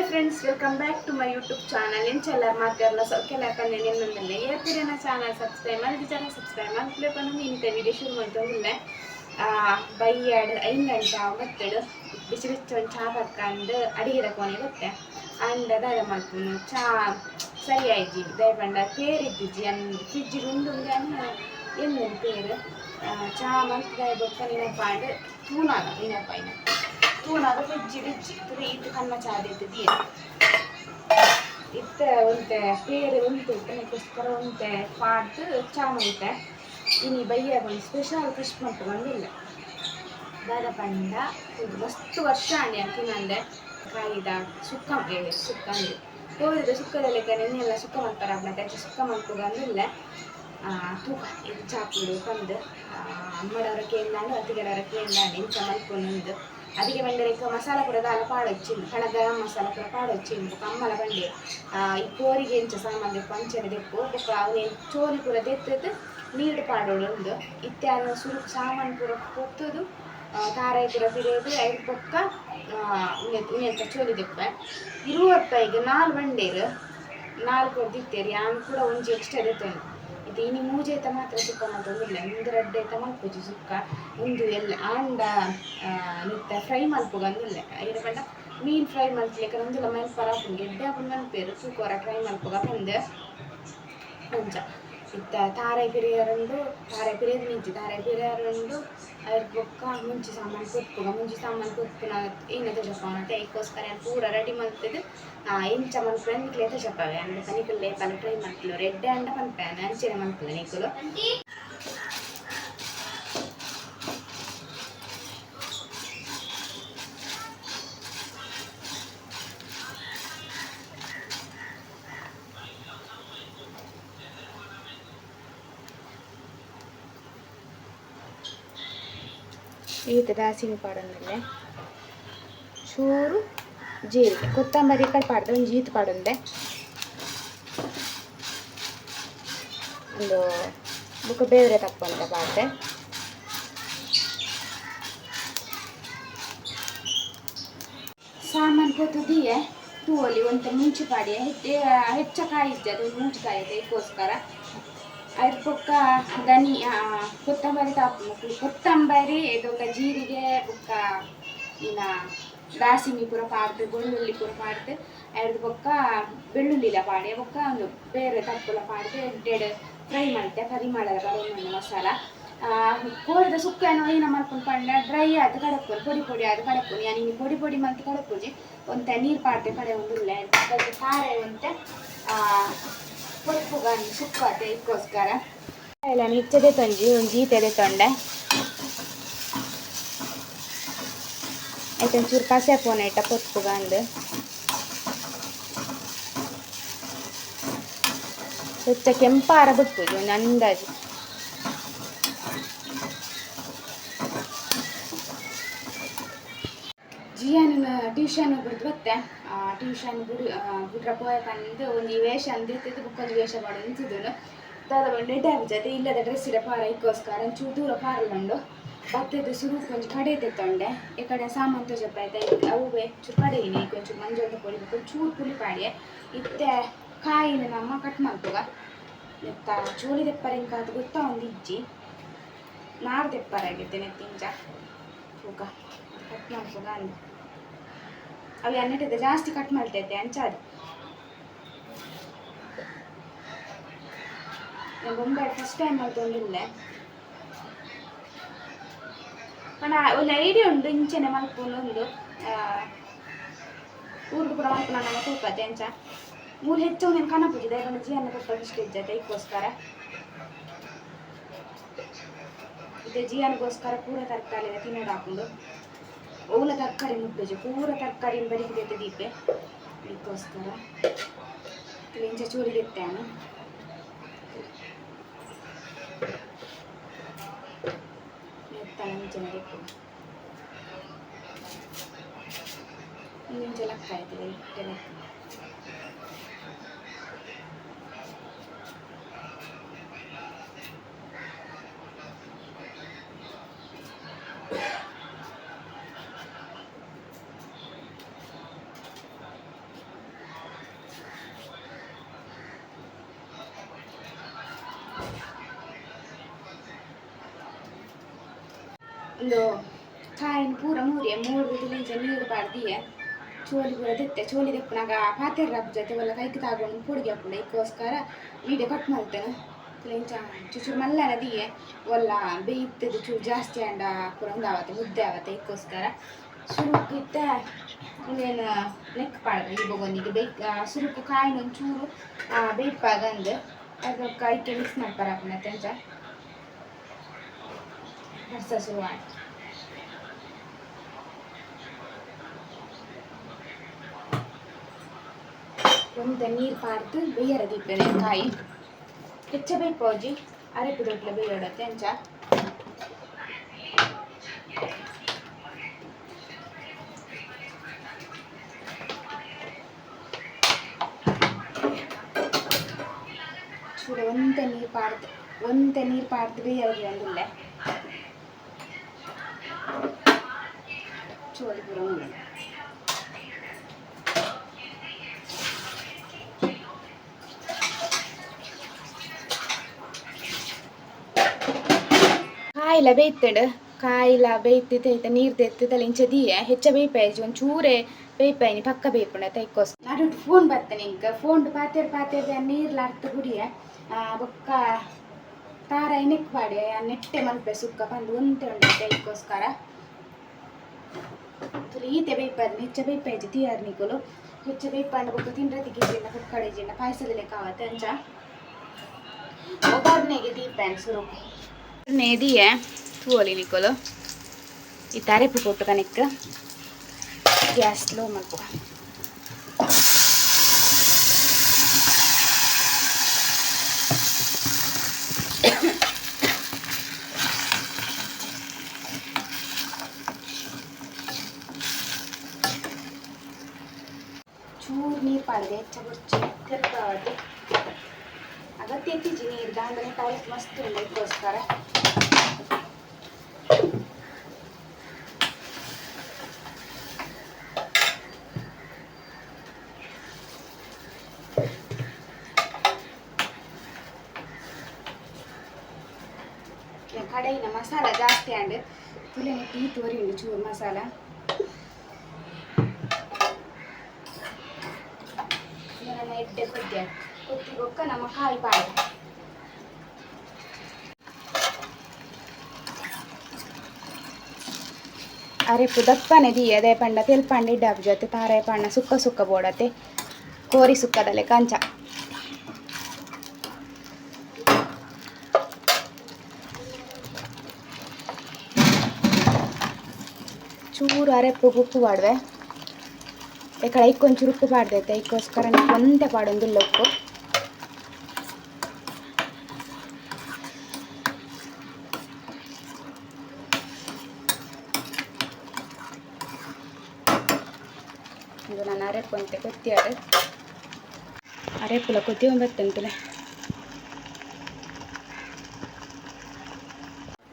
Hi friends welcome back to my YouTube channel ಎಂಚೆಲ್ಲ ಮಾತಾಡಲ್ಲ ಸೌಖ್ಯ ಯಾಕಂದ್ರೆ ನಿನ್ನೊಂದಲ್ಲ ಏರ್ತೀರಿ ನನ್ನ ಚಾನಲ್ ಸಬ್ಸ್ಕ್ರೈಬ್ ಮಾಡಿ ಜನ ಸಬ್ಸ್ಕ್ರೈಬ್ ಮಾಡ್ಬೇಕು ನೀನಿತ ವಿಡಿಯೋ ಶುರು ಮಾಡ್ತಂದಿಲ್ಲ ಬೈಯಾಡ್ ಐದು ಗಂಟೆ ಮತ್ತಡು ಬಿಸಿ ಬಿಸಿ ಒಂದು ಚಾ ಹಾಕೊಂಡು ಅಡಿಗೆ ಕೋಣೆ ಇರುತ್ತೆ ಅಂಡ್ ಅದಾದ ಮಾಡ್ತೀನಿ. ಚಾ, ಸರಿ ಆಯ್ತು. ದಯಪಂಡ ಪೇರ್ ಅನ್ ಫ್ರಿಡ್ಜ್ ಉಂಡು ಏನು ಪೇರು ಚಾ ಮಲ್ತಿದಾಯ ಬೊಕ್ಕ ನೆನಪಾಂಡು ತೂನಾಗ ನೆನಪಾಯಿನ. ತೂನಾಗ ಆಗುತ್ತೆ ಜಿಡಿ ತುರಿ ಇಟ್ಟು ಕನ್ನ ಚಾ ದಿದ್ದಿ ಇತ್ತ ಒಂತೆ ಪೇರೆ ಉಂಟು ಅದಕ್ಕೋಸ್ಕರ ಒಂತೆ ಪಾಡ್ದು ಚಾ ಮಲ್ತೆ ಇನಿ ಬಯ್ಯ ಒಂದು ಸ್ಪೆಷಲ್ ಮಟ್ಟು ಬಂದಿಲ್ಲ. ದಾದ ಪಂಡ, ಇದು ಮಸ್ತ್ ವರ್ಷ ಅಂಡಿ ಅಂತಿನಂದೆ ಕಾಯಿದ ಸುಕ್ಕ ಸುಕ್ಕ ಅಂಡಿ ಹೋದ್ರೆ ಸುಕ್ಕದಲ್ಲಿ ನೆನ್ನೆಲ್ಲ ಸುಕ್ಕ ಮಾಡ್ತಾರೆ ಮತ್ತೆ ಸುಕ್ಕ ಮಾಡ್ಕೊ ಬಂದಿಲ್ಲ. ತೂಕ, ಇದು ಚಾಪುಡು ಬಂದು ಅಮ್ಮಡವರ ಕೇಂದ್ರ ಅತ್ತಿಗೆಡವರ ಕೇಂದ್ರ ಇಂಚ ಮಲ್ಕೊಂಡು ಅದಕ್ಕೆ ಬಂದರೆ ಈಗ ಮಸಾಲ ಕೂಡ ದಾಲ ಪಾಡೊಚ್ಚಿಂದು ಕಣ ಗರಂ ಮಸಾಲ ಕೂಡ ಪಾಡೊಚ್ಚಿಂದು ಕಮ್ಮಲ ಬಂಡೆ ಈ ಕೋರಿಗೆ ಇಂಚ ಸಾಮಾನು ಪಂಚರ ದೆಪ್ಪು ಬೊಕ್ಕ ಅವನೇನು ಚೋರಿ ಪೂರ ದೆತ್ತದು ನೀರು ಪಾಡೋಳು ಒಂದು ಇತ್ಯಾದ ಸುರು, ಸಾಮಾನು ಪೂರ ಕೊತ್ತದು ಕಾರಾಯಿ ಪೂರ ಪಿರಿಯೋದು ಐದು ಪೊಕ್ಕ ಉಣ್ಣೆಂತ ಚೋಲಿ ದೆಪ್ಪೆ. ಇರುವ ಈಗ ನಾಲ್ ಬಂಡೇರು, ನಾಲ್ಕು ಹೊಡೆದಿತ್ತೇರಿ, ಆಮೇಲೆ ಕೂಡ ಒಂಜಿ ಎಕ್ಸ್ಟ್ರಾ ದೆತ್ತೇನೆ ಇದು ಇನಿ ಮೂಜೇತ ಮಾತ್ರ ಸುಕ್ಕ ಮಲ್ತೊಂದಿಲ್ಲ ಮುಂದೆ ರಡ್ಡೇತ ಮಲ್ಪುಜಿ ಸುಕ್ಕ ಒಂದು ಎಲ್ಲ ಆಂಡ ನಿತ್ತ ಫ್ರೈ ಮಲ್ಪುಗಂದಿಲ್ಲ ಐರ ಪಂಡ ಮೀನ್ ಫ್ರೈ ಮಲ್ತ್ಲಿಕ್ಕೆ ಒಂದಿಲ್ಲ ಮೈಲ್ ಪರಾಪುಂಡು ಗೆಡ್ಡೆ ಹಾಕೊಂಡು ಮಲ್ಪೇರು ತೂಕೋರ ಫ್ರೈ ಮಲ್ಪುಗ ಬಂದೆ ಅಂಚ ಇತ್ತ ತಾರೆ ಪಿರಿಯರಂಡು ತಾರೆ ಪಿರಿಯದು ಮಿಂಚಿ ತಾರೆ ಪಿರಿಯರಂಡು ಅದ್ರ ಬೊಕ್ಕ ಮುಂಚಿ ಸಾಮಾನು ಕೊತ್ಪುಗ ಮುಂಚಿ ಸಾಮಾನು ಕೊತ್ಪುನ ಏನು ತಜಪ್ಪವನ ಅದಕ್ಕೋಸ್ಕರ ಪೂರ ರೆಡಿ ಮಲ್ತದು ಇಂಚ ಮಲ್ಪುನ ನಿಕ್ಲೆ ತಜಪ್ಪವೆ ಅಂದ್ರೆ ಪನಿಕಲ್ಲೆ ಪಲ ಟ್ರೈ ಮಲ್ಪಲು ರೆಡ್ ಅಂಡ ಮಲ್ಪೇನ ಅಂಚಿನ ಮಲ್ಪುಲ ನಿಕ್ಕಲು ಈತ ದಾಸಿನ ಪಾಡೊಂದಿಲ್ಲೆ ಚೂರು ಜೀರಿಗೆ ಕೊತ್ತಂಬರಿ ಕಡೆ ಪಾಡ್ದೆ ಒಂದು ಜೀತ್ ಪಾಡೊಂದೆ ಒಂದು ಬುಕ್ಕ ಬೇರೆ ತಪ್ಪಂತ ಪಾಡ್ದೆ ಸಾಮಾನು ಕೊತ್ತದಿಯೇ ತೂವಲ್ಲಿ ಒಂತ ಮುಂಚೆ ಪಾಡಿ ಹೆಚ್ಚೆ ಹೆಚ್ಚ ಕಾಯಿದ್ದೆ ಅದು ಮುಂಚೆ ಕಾಯಿದೆ ಇದಕ್ಕೋಸ್ಕರ ಅದ್ರ ಪಕ್ಕ ದನಿ ಕೊತ್ತಂಬರಿ ತಾಪು ಕೊತ್ತಂಬರಿ ಇದೊಂದು ಜೀರಿಗೆ ಬೊಕ್ಕ ಇನ್ನ ದಾಸಿನಿ ಪೂರ ಪಾಡ್ದು ಬೆಳ್ಳುಳ್ಳಿ ಪೂರ ಪಾಡ್ದು ಎರಡು ಪಕ್ಕ ಬೆಳ್ಳುಳ್ಳಿಲ ಪಾಡೆ ಬೊಕ್ಕ ಒಂದು ಬೇರೆ ತಪ್ಪುಲ ಪಾಡ್ದು ಎಂಟೆಡು ಫ್ರೈ ಮಾಡ್ತೆ ಪರಿಮಳದ ಬರೋಣ ಮಸಾಲ. ಕೋರಿದ ಸುಕ್ಕನ ಏನ ಮಾಡ್ಕೊಂಡು ಪಂಡ ಡ್ರೈ ಆದ ಕಡಪುರು ಪೊಡಿ ಪೊಡಿ ಆದ ಕಡಪುನಿ ಯಾನಿ ಪೊಡಿ ಪೊಡಿ ಮಂತ್ ಕಡಪುಜಿ ಒಂತ ನೀರು ಪಾಡ್ದೆ ಕಡೆ ಒಂದು ಉಳ್ಳೆ ಖಾರ ಒಂತೆ ಪೊಪ್ಪುಗನ್ನು ಸುಕ್ಕಾತೆ ಇದಕ್ಕೋಸ್ಕರ ಎಲ್ಲ ಮಿಚ್ಚದೆ ತಂಜಿ ಒಂಜಿ ಜೀತೆದೆ ತೊಂಡೆ ಆಯ್ತು, ಒಂಚೂರು ಕಸೆ ಪೋನೆ ಇಟ್ಟ ಪೊಪ್ಪುಗಂದು ಹೆಚ್ಚ ಕೆಂಪಾರ ಬಿಟ್ಪುಜಿ ಒಂದು ಅಂದಾಜು ಜಿಯಾನಿನ ಟ್ಯೂಷನ್ ಬಿಡ್ದು ಬತ್ತೆ ಟ್ಯೂಷನ್ ಬಿಡು ಪೋಯ ಕಂಡು ಒಂದು ವೇಷ ಅಂದಿತ್ತು ಬುಕ್ಕೊಂದು ವೇಷ ಮಾಡೋದು ನಿಂತಿದ್ದನು ದಾದ ಬಂದು ಡ್ಯಾಮ್ ಜೊತೆ ಇಲ್ಲದ ಡ್ರೆಸ್ ಇಡ ಪಾರ ಇಕ್ಕೋಸ್ಕರ ಒಂಚೂರು ದೂರ ಪಾರಲಂಡು ಬತ್ತದ್ದು ಸುರು ಕೊಂಚ ಕಡೆ ತೆತ್ತೊಂಡೆ ಈ ಕಡೆ ಸಾಮಂತ ಜಪ್ಪ ಆಯ್ತಾ ಅವುವೆ ಚೂರು ಕಡೆಯಿನಿ ಕೊಂಚ ಮಂಜೊಂದು ಕೊಡಿ ಚೂರು ಪುಲಿ ಪಾಡಿ ಇತ್ತೆ ಕಾಯಿನ ನಮ್ಮ ಕಟ್ ಮಾಡ್ತುಗ ನೆತ್ತ ಚೋಳಿ ತೆಪ್ಪರ ಇಂಕ ಅದು ಗೊತ್ತಾ ಒಂದು ಇಜ್ಜಿ? ನಾರು ಆಗೈತೆ ನೆತ್ತಿಂಜ ಹೋಗ ಕಟ್ ಮಾಡ್ತುಗ ಅಂದು. ಅವು ಎಣ್ಣೆಟಿದೆ ಜಾಸ್ತಿ ಕಟ್ ಮಾಡ್ತೈತೆ ಅಂಚಾದು ನಾನು ಬೊಂಬೆ ಫಸ್ಟ್ ಟೈಮ್ ಮಾಡ್ತೊಂದಿಲ್ಲ ಪಂಡ ಒಂದು ಐಡಿಯಾ ಉಂಟು, ಇಂಚೆನೆ ಮಲ್ಪುನ ಒಂದು ಊರ್ದು ಕೂಡ ಮಲ್ಪುನ ನಮ್ಮ ತೂಕತೆ ಅಂಚ ಮೂರು ಹೆಚ್ಚು ನೀನು ಕನಪುಜಿದೆ ಯಾಕಂದ್ರೆ ಜೀವನ ಕೊಟ್ಟ ಇಷ್ಟ ಇದ್ದತೆ ಇದಕ್ಕೋಸ್ಕರ ಇದು ಜೀವನಗೋಸ್ಕರ ಪೂರ ತರ್ಕಾರಿ ತಿನ್ನೋದು ಹಾಕೊಂಡು. ಓಲ ತರಕಾರಿ ಮುಟ್ಟುಜು ಪೂರ ತರಕಾರಿ ಬರಿಕಿದೆ ದೀಪೆ ಇದಕ್ಕೋಸ್ಕರ ಇಂಚ ಚೂರಿ ತೆತ್ತಾನು ಎತ್ತಲ ಇಂಚನ ದೀಪ ಇನ್ನೊಂಚ ಲೆಕ್ಕ ಆಯ್ತದೆ ಇಟ್ಟೆ ಒಂದು ಕಾಯಿನ ಪೂರ ಮೂರಿ ಮೂರು ದಿನದಿಂದ ನೀರು ಬಾರ್ದಿಯೆ. ಚೋಲಿ ಪೂರ ದಿತ್ತೆ ಚೋಲಿ ತೆಪ್ಪನಾಗ ಪಾತೆರ್ ರಬ್ ಜೊತೆ ಒಲ್ಲ ಕೈಗೆ ತಾಗೊಂಡು ಪುಡಿಗೆ ಹಾಕೊಂಡು ಇದಕ್ಕೋಸ್ಕರ ವೀಡಿಯೋ ಕಟ್ ಮಾಡ್ತೇನೆ. ಲಿಂಚ ಚೂಚೂರು ಮಲ್ಲನ ದಿಯೆ ಒಲ್ಲ ಬೇಯ್ತದ ಚೂರು ಜಾಸ್ತಿ ಅಂಡ ಪೂರ ಒಂದಾವತ್ತೆ ಮುದ್ದೆ ಆವತ್ತೆ ಇದಕ್ಕೋಸ್ಕರ ಸುರುಕು ಇತ್ತೆ ಇನ್ನೇನು ನೆಕ್ ಪಾಡ್ದೆ, ಈ ಬೊಗೊಂದಿಗೆ ಬೇಯ್ ಸುರುಕು ಕಾಯಿನ ಒಂಚೂರು ಬೇಯ್ಪಾಗಂದು ಅದಕ್ಕೆ ಐಕೆ ಮಿಕ್ಸ್ ಮಾಡ್ಪಾರ ತೆಂಚ ಹರ್ಸ ಶುರು ಆಯ್ತು ಒಂದು ನೀರು ಪಾರ್ದು ಬೇಯರ ದಿಪ್ಪನೆ ಕಾಯಿ ಹೆಚ್ಚ ಬೇಯ್ಪೋಜಿ ಅರೆಪು ದೊಡ್ಲ ಬೇಯೋಡತ್ತೆ ಅಂಚ ಚೂಡ ಒಂತೆ ನೀರು ಪಾಡ್ದು ಒಂತೆ ನೀರು ಪಾಡ್ದು ಬೇಯೋಗಿ ಒಂದಿಲ್ಲ ಚೋಳಿ ಪೂರ ಉಂಡು ಕಾಯಿಲ ಬೇಯ್ತಡು ಕಾಯಿಲ ಬೇಯ್ತಿತ್ತ ನೀರು ತೆತ್ತದಲ್ಲಿ ಇಂಚ ದೀಯ ಹೆಚ್ಚ ಬೇಯ್ಪಾಯ್ಜಿ ಒಂದು ಚೂರೆ ಬೇಯ್ಪಾಯಿನಿ ಪಕ್ಕ ಬೇಯ್ಪಣ ತೈಕೋಸ್ ನಾಡು ಫೋನ್ ಬರ್ತೇನೆ ಇಂಕ ಫೋನ್ ಪಾತೆರ್ ಪಾತೆರ್ ನೀರ್ಲ ಅರ್ಥ ಕುಡಿಯ ಬೊಕ್ಕ ತಾರ ನೆಕ್ ಬಾಡಿ ನೆಟ್ಟೆ ಮಲ್ಪೆ ಸುಕ್ಕ ಬಂದು ಒಂತೆ ಉಂಟು ತೈಕೋಸ್ಕರ ತುಲಿ ಈತೆ ಬೇಯ್ಪಾದ ಹೆಚ್ಚ ಬೇಯ್ಪಾಯ್ಜಿ ತಿಯಾರ್ ನಿಕುಲು ಹೆಚ್ಚ ಬೇಯ್ಪಾಂಡ ಬೊಕ್ಕ ತಿಂಡ್ರೆ ತಿಕ್ಕಿಜಿನ ಪಾಯಸದ ಲೆಕ್ಕ ಕಾವತ್ತೆ ಅಂಚ ಒಬ್ಬರ್ನೆಗೆ ದೀಪ ಸುರು. ನೇದಿಯೆ ತೂವಲಿ ನಿಕೋಲು ಈ ತಾರೆಪು ಕೊಟ್ಟು ಕನೆಕ್ ಗ್ಯಾಸ್ ಸ್ಲೋ ಮಾಡ್ಕೊ. ಚೂರು ನೀರು ಪಾಡಿದೆ ಹೆಚ್ಚ ಬುರ್ಚಿ ತಿರ್ಗಾವತ್ತೆ ಅಗತ್ಯ ಎತ್ತಿಜಿ ನೀರು ದಾಂಡನೆ ಕಾಯಿ ಮಸ್ತ್ ಉಂಡ ಇದಕ್ಕೋಸ್ಕರ ಕಡೆಯಿನ ಮಸಾಲ ಜಾಸ್ತಿ ಆಂಡ್ ತುಲೆನೆ ಟೀ ತೋರಿ ಉಂಡು ಚೂರು ಮಸಾಲ ಇದನ್ನ ಎಡ್ಡೆ ಕೊದ್ದೆ ಕೊತ್ತಿಗೊಕ್ಕ ನಮ್ಮ ಕಾಯಿ ಪಾಡ ಅರೆಪು ದಪ್ಪನೆ ದಿ ಅದೇ ಪಂಡ ತೆಲ್ಪಂಡ ಇಡ್ಡಾಬ್ ಜೊತೆ ತಾರೆ ಪಣ್ಣ ಸುಕ್ಕ ಸುಕ್ಕ ಬೋಡತೆ ಕೋರಿ ಸುಕ್ಕದಲೆ ಕಂಚ ಚೂರು ಅರೆಪ್ಪು ಉಪ್ಪು ಪಾಡ್ವೆ ఇక్కడ కొంచెం ఉప్పు పాడదైతే ఇక్కోస్కర నీకు అంతే పాడుందిల్ల ఉప్పు ಇದು ನಾನು ಅರೆಪ್ಪು ಅಂತೆ ಕೊತ್ತಿಯಾರು ಅರೆಪ್ಪುಲ ಕೊತ್ತಿ ಒಂಬತ್ತಂತಲೆ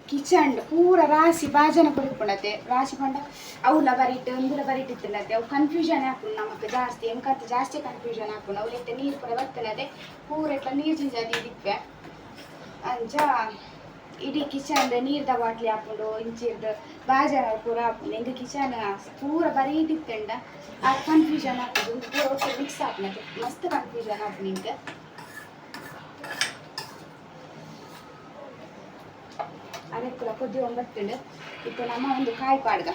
ಕಿಚನ್ ಪೂರ ರಾಸಿ ಬಾಜನ ಕೊಡುಪುಣತೆ ರಾಶಿ ಪಂಡ ಅವು ಬರಿಟ್ ಒಂದುಲ ಬರಿಟ್ ಅವು ಕನ್ಫ್ಯೂಷನ್ ಹಾಕೊಂಡು ನಮಗೆ ಜಾಸ್ತಿ ಎಂಕಂತ ಜಾಸ್ತಿ ಕನ್ಫ್ಯೂಷನ್ ಹಾಕೊಂಡು ಅವ್ರು ಇಟ್ಟ ನೀರು ಪೂರ ಬರ್ತನದೆ ಪೂರ ಇಟ್ಲ ನೀರು ಜಿಂಜಾದಿ ಇದಿಪ್ಪೆ ಅಂಚ ಇಡೀ ಕಿಚನ್ ನೀರ್ದ ಬಾಟ್ಲಿ ಹಾಕೊಂಡು, ಇಂಚಿರ್ದು ಬಾಜನ ಪೂರ ಹಾಕೊಂಡು ಹೆಂಗೆ ಕಿಚನ್ ಪೂರ ಬರೀಟಿತ್ತಂಡ ಆ ಕನ್ಫ್ಯೂಷನ್ ಹಾಕೋದು, ಪೂರ ಮಿಕ್ಸ್ ಹಾಕ್ನತೆ ಮಸ್ತ್ ಕನ್ಫ್ಯೂಷನ್ ಹಾಕೊಂಡು ನಿಂಗೆ ಅದಕ್ಕೆ ಕೊದ್ದಿ ಒಂಬತ್ತುಂಡು ಇಪ್ಪ ನಮ್ಮ ಒಂದು ಕಾಯಿ ಪಾಡ್ಗ.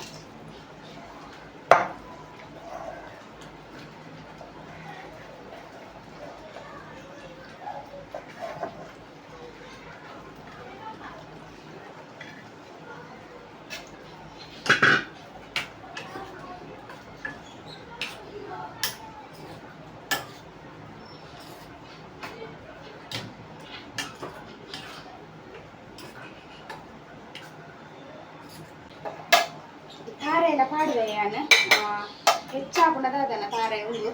ಯಾನು ಹೆಚ್ಚಾಪುಣದ ಅದನ್ನ ತಾರೆ ಉಂಡು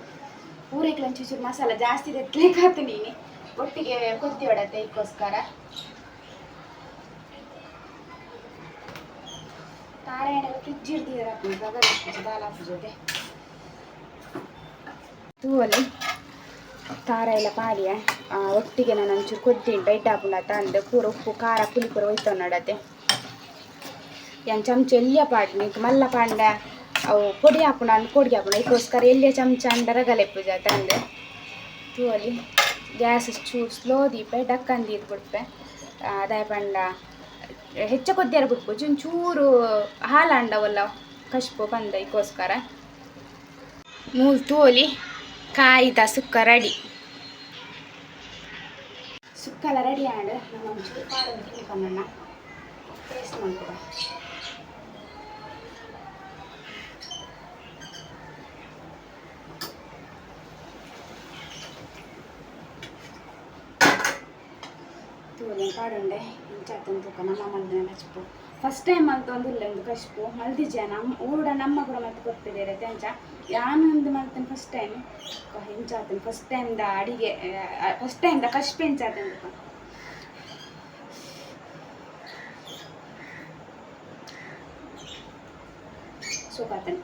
ಊರಿಗೆ ಒಂಚೂರು ಮಸಾಲ ಜಾಸ್ತಿ ತೆತ್ಲಿಕ್ಕೆ ನೀನು. ಒಟ್ಟಿಗೆ ಕೊತ್ತಿ ಹೊಡತ್ತೆ ಇದಕ್ಕೋಸ್ಕರ ತಾರೆ ಎಣ್ಣೆಲ್ಲ ಫ್ರಿಜ್ ಇರ್ದಿರ ದಾಲ ಜೊತೆ ತೂವಲ್ಲಿ ತಾರ ಎಲ್ಲ ಪಾಡಿಯ. ಒಟ್ಟಿಗೆ ನಾನು ಒಂಚೂರು ಕೊದ್ದಿ ಬೈಟ್ ಇಟ್ಟಾಪುಂಡ ತಂದು, ಪೂರ ಉಪ್ಪು, ಖಾರ ಪುಳಿ ಪೂರ ಹೋಯ್ತು ಏನು ಚಮಚ ಎಲ್ಲಿಯ ಪಾಡ್ನಿ ಮಲ್ಲ ಪಾಂಡ, ಅವು ಪೊಡಿ ಹಾಕೋಣ ಕೊಡ್ಗೆ ಹಾಪುಣ ಇದಕ್ಕೋಸ್ಕರ ಎಲ್ಲಿಯ ಚಮಚ ಅಂಡ ಗಲೆ ಪೂಜೆ ತಂದೆ. ತೂವಲಿ ಗ್ಯಾಸ್ ಚೂರು ಸ್ಲೋ ದೀಪೆ, ಡಕ್ಕನ್ ದೀದ್ ಬಿಡ್ಪೆ ಅದಾಯ ಪಂಡ, ಹೆಚ್ಚು ಕೊದ್ದಿಯಾರ ಬಿಡ್ಪು ಚೂರು ಹಾಲು ಅಂಡವಲ್ಲ, ಕಶ್ಪು ಬಂದ ಇದಕ್ಕೋಸ್ಕರ ಮೂಲ್ ತೋಲಿ ಕಾಯಿತ ಸುಕ್ಕ ರೆಡಿ. ಸುಕ್ಕೆಲ್ಲ ರೆಡಿ ಆಂಡ್ ನಮ್ಮ ಟೇಸ್ಟ್ ಮಾಡ್ಕೊಡ ಇಂಚಾತನ್ ತೂಕ ನಮ್ಮ ಮಲ್ದಿನ ಕಚ್ಪು ಫಸ್ಟ್ ಟೈಮ್ ಮಲ್ತೊಂದಿಲ್ಲ ಒಂದು ಕಶ್ಪು ಮಲ್ದಿಜ್ಜೆ ನಮ್ಮ ಊಡ ನಮ್ಮ ಕೂಡ ಮತ್ತೆ ಕೊಡ್ತಿದ್ದಾರೆ ತೆಂಚ ಯಾನು ಒಂದು ಮಲ್ತೇನೆ ಫಸ್ಟ್ ಟೈಮ್ ಹಿಂಚಾತನ್ ಫಸ್ಟ್ ಟೈಮ್ದ ಅಡಿಗೆ ಫಸ್ಟ್ ಟೈಮ್ದ ಕಶ್ಪು ಹಿಂಚಾತನ್ ಸೂಕಾತನ್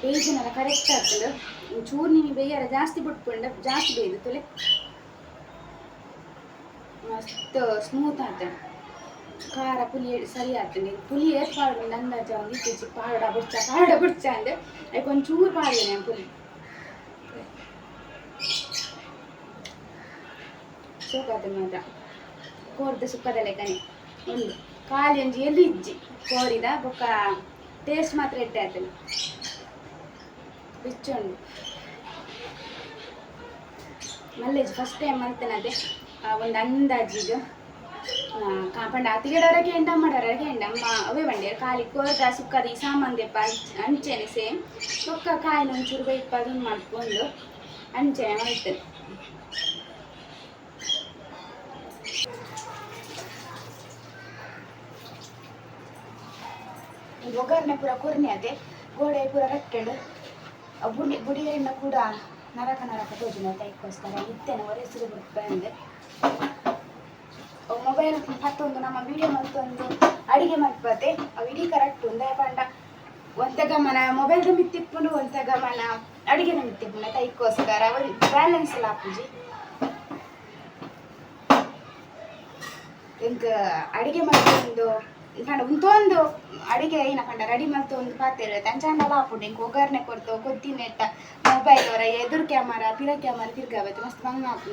ಬೇಯ್ದಿನಲ್ಲ ಕರೆಕ್ಟ್ ಆಗ್ತದೆ ಚೂರು ನೀನು ಬೇಯಾರ ಜಾಸ್ತಿ ಬಿಟ್ಕೊಂಡ, ಜಾಸ್ತಿ ಬೇಯ್ದು ತೊಲೆ. ಮಸ್ತ್ ಸ್ಮೂತ್ ಆತ ಖಾರ ಪುಲಿ ಸರಿ ಆಗ್ತದೆ ಪುಲಿ ಏಟ್ ಪಾಡು ಅಂದಾಜ ಒಂದು ಇತ್ತೀಚೆ ಪಾಡ ಬುಡ್ಚ ಪಾಡ ಬುಡ್ಚ ಅಂದ್ರೆ ಅದಕ್ಕೆ ಒಂಚೂರು ಪಾಡಿದೆ ಪುಲಿ. ಸೋಕಾತ ಮಾತ್ರ. ಕೋರ್ದ ಸುಕ್ಕದ ಲೆಕ್ಕನೆ. ಒಂದು ಖಾಲಿ ಒಂಜಿ ಎಲ್ಲಿ ಇಜ್ಜಿ? ಕೋರಿದ, ಬೊಕ್ಕ ಟೇಸ್ಟ್ ಮಾತ್ರ ಇಟ್ಟೆ ಆತನು ಬಿಚ್ಚೊಂಡು ಮಲ್ಲೇಜ್ ಫಸ್ಟ್ ಟೈಮ್ ಮಲ್ತೇನೆ ಅದೇ ಒಂದು ಅಂದಾಜಿಗೆ ಕಾಪಂಡ ಅತಿಗೆಡವರೆಗೆ ಎಂಡ ಮಾಡವರೆಗೆ ಎಂಡ ಅಮ್ಮ ಅವೇ ಬಂಡೆ ಖಾಲಿ ಕೋದ ಸುಕ್ಕದ ಈ ಸಾಮಾನ್ ದೆಪ್ಪ ಅಂಚೆನೆ ಸೇಮ್ ಒಕ್ಕ ಕಾಯಿನ ಒಂಚೂರು ಬೇಯ್ಪ ಅದನ್ನು ಮಾಡ್ಕೊಂಡು ಅಂಚೆನೆ ಮಲ್ತೇನೆ ಇದು ಒಗ್ಗರಣೆ ಪೂರ ಕೊರ್ನೆ ಅದೇ ಗೋಡೆ ಪೂರ ಕಟ್ಟೆಡು ಆ ಬುಡಿ ಬುಡಿಯನ್ನು ಕೂಡ ನರಕ ನರಕ ತೋಜಿನ ತೈಕೋಸ್ಕರ ಇತ್ತೇನೆ ಒರೆಸಿರು ಬಂದೆ ಮೊಬೈಲ್ ಮತ್ತೊಂದು ನಮ್ಮ ವಿಡಿಯೋ ಮತ್ತೊಂದು ಅಡಿಗೆ ಮಾಡ್ಪತ್ತೆ ಅವು ಇಡೀ ಕರೆಕ್ಟ್ ಒಂದೇ ಪಂಡ, ಒಂದ ಗಮನ. ಮೊಬೈಲ್ದ ಮಿತ್ತಿಪ್ಪುಂಡು, ಒಂದ ಗಮನ. ಅಡಿಗೆನ ಮಿತ್ತಿಪ್ಪುನ ತೈಕೋಸ್ಕರ ಅವರು ಬ್ಯಾಲೆನ್ಸ್ ಇಲ್ಲ ಪೂಜಿ ಇಂಕ ಅಡಿಗೆ ಮಾಡ್ಕೊಂಡು ಕಂಡ ಉಂತೊಂದು ಅಡಿಗೆ ಏನ ಕಂಡ ರೆಡಿ ಮಾಡ್ತು ಒಂದು ಪಾತ್ರೆ ತಂಚಾಂಡಲ ಹಾಪುಂಡು ಒಗರ್ನೆ ಒಗ್ಗರಣೆ ಕೊಡ್ತು ಮೊಬೈಲ್ ಅವರ ಎದುರು ಕ್ಯಾಮರಾ ಪಿರ ಕ್ಯಾಮರಾ ತಿರ್ಗಾವತ್ತೆ ಮಸ್ತ್ ನಾನು ಹೋಗಿ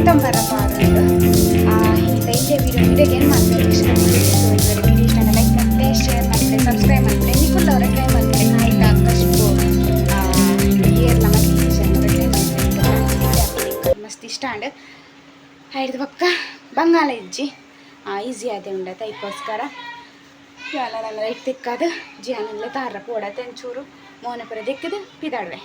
ಅನ್ನೋದೇ ತಂಬರ ಪಾರುಂಡು ಇಂತ ಇದೇ ವಿಡಿಯೋ ವಿಡಿಯೋಗೆ ಏನು ಮಾಡ್ತಾರೆ? ಇಷ್ಟ ವಿಡಿಯೋ ಇಷ್ಟ ಲೈಕ್ ಮತ್ತೆ ಶೇರ್ ಮತ್ತೆ ಸಬ್ಸ್ಕ್ರೈಬ್ ಮಾಡ್ತಾರೆ. ನಿಖುಲ್ ಅವರ ಟ್ರೈ ಮಾಡ್ತಾರೆ. ಆಯ್ತಾ ಕಷ್ಟು ಏರ್ಲ ಮತ್ತೆ ಟ್ರೈ ಮಾಡ್ತಾರೆ. ಮಸ್ತ್ ಇಷ್ಟ ಅಂಡ್ ಹಿಡ್ದು ಪಕ್ಕ ಬಂಗಾಳ ಇಜ್ಜಿ. ಈಸಿ ಆದೆ ಉಂಡ ತೈಕೋಸ್ಕರ ಯಾಲ ನನ್ನ ರೈಟ್ ತಿಕ್ಕಾದ ಜಿಯಾನೆಲ್ಲ ತಾರ ಪೋಡ ತೆಂಚೂರು, ಮೋನಪುರ ದಿಕ್ಕದು ಪಿದಾಡ್ವೆ.